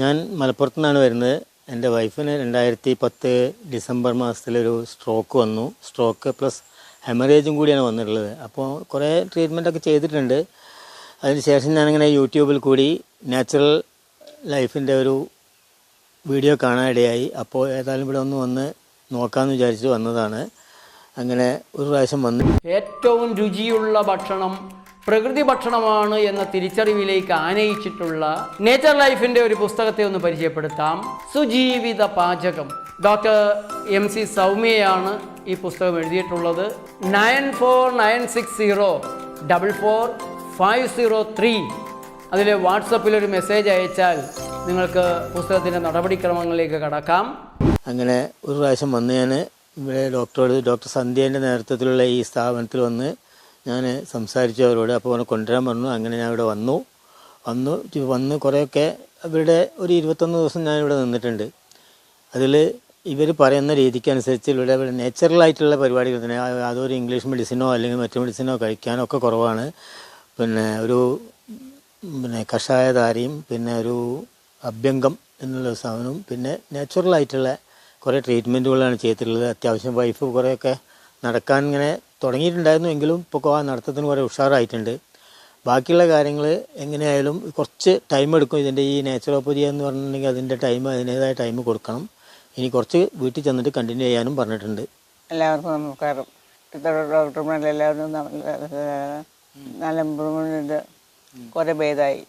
ഞാൻ മലപ്പുറത്തു നിന്നാണ് വരുന്നത്. എന്റെ വൈഫിന് രണ്ടായിരത്തി പത്ത് ഡിസംബർ മാസത്തിലൊരു സ്ട്രോക്ക് വന്നു. സ്ട്രോക്ക് പ്ലസ് ഹെമറേജും കൂടിയാണ് വന്നിട്ടുള്ളത്. അപ്പോൾ കുറേ ട്രീറ്റ്മെന്റൊക്കെ ചെയ്തിട്ടുണ്ട്. അതിനുശേഷം ഞാനിങ്ങനെ യൂട്യൂബിൽ കൂടി നാച്ചുറൽ ലൈഫിന്റെ ഒരു വീഡിയോ കാണാനിടയായി. അപ്പോൾ ഏതായാലും ഇവിടെ ഒന്ന് വന്ന് നോക്കാമെന്ന് വിചാരിച്ച് വന്നതാണ്. അങ്ങനെ ഒരു പ്രാവശ്യം വന്നു ഏറ്റവും രുചിയുള്ള ഭക്ഷണം പ്രകൃതി ഭക്ഷണമാണ് എന്ന തിരിച്ചറിവിലേക്ക് ആനയിച്ചിട്ടുള്ള നേച്ചർ ലൈഫിന്റെ ഒരു പുസ്തകത്തെ ഒന്ന് പരിചയപ്പെടുത്താം. സുജീവിത പാചകം. ഡോക്ടർ എം സി സൗമ്യയാണ് ഈ പുസ്തകം എഴുതിയിട്ടുള്ളത്. Nine four nine six zero double four five zero three. അതിൽ വാട്സപ്പിൽ ഒരു മെസ്സേജ് അയച്ചാൽ നിങ്ങൾക്ക് പുസ്തകത്തിന്റെ നടപടിക്രമങ്ങളിലേക്ക് കടക്കാം. അങ്ങനെ ഒരു പ്രാവശ്യം വന്ന് ഞാൻ ഇവിടെ ഡോക്ടറോട് ഡോക്ടർ സന്ധ്യേന്റെ നേതൃത്വത്തിലുള്ള ഈ സ്ഥാപനത്തിൽ വന്ന് ഞാൻ സംസാരിച്ചു അവരോട് അപ്പോൾ അവനെ കൊണ്ടുവരാൻ പറഞ്ഞു. അങ്ങനെ ഞാൻ ഇവിടെ വന്നു. വന്നു വന്ന് കുറേയൊക്കെ ഇവിടെ ഒരു ഇരുപത്തൊന്ന് ദിവസം ഞാൻ ഇവിടെ നിന്നിട്ടുണ്ട്. അതിൽ ഇവർ പറയുന്ന രീതിക്ക് അനുസരിച്ച് ഇവിടെ ഇവിടെ നേച്ചുറലായിട്ടുള്ള പരിപാടികൾ തന്നെ അതൊരു ഇംഗ്ലീഷ് മെഡിസിനോ അല്ലെങ്കിൽ മറ്റു മെഡിസിനോ കഴിക്കാനോ ഒക്കെ കുറവാണ്. പിന്നെ ഒരു പിന്നെ കഷായധാരയും പിന്നെ ഒരു അഭ്യംഗം എന്നുള്ള സാധനവും പിന്നെ നാച്ചുറലായിട്ടുള്ള കുറേ ട്രീറ്റ്മെന്റുകളാണ് ചെയ്തിട്ടുള്ളത്. അത്യാവശ്യം വൈഫ് കുറേയൊക്കെ നടക്കാൻ ഇങ്ങനെ തുടങ്ങിയിട്ടുണ്ടായിരുന്നു എങ്കിലും ഇപ്പോൾ ആ നടത്തത്തിന് കുറേ ഉഷാറായിട്ടുണ്ട്. ബാക്കിയുള്ള കാര്യങ്ങൾ എങ്ങനെയായാലും കുറച്ച് ടൈം എടുക്കും ഇതിന്റെ ഈ നാച്ചുറോപ്പതി എന്ന് പറഞ്ഞിട്ടുണ്ടെങ്കിൽ അതിന്റെ ടൈം അതിന്റേതായ ടൈം കൊടുക്കണം. ഇനി കുറച്ച് വീട്ടിൽ ചെന്നിട്ട് കണ്ടിന്യൂ ചെയ്യാനും പറഞ്ഞിട്ടുണ്ട്. എല്ലാവർക്കും നമസ്കാരം. ഡോക്ടർമാരെല്ലാവരും നല്ല ഇമ്പ്രൂവ്മെന്റ് ഉണ്ട്. കുറേ ഭേദമായി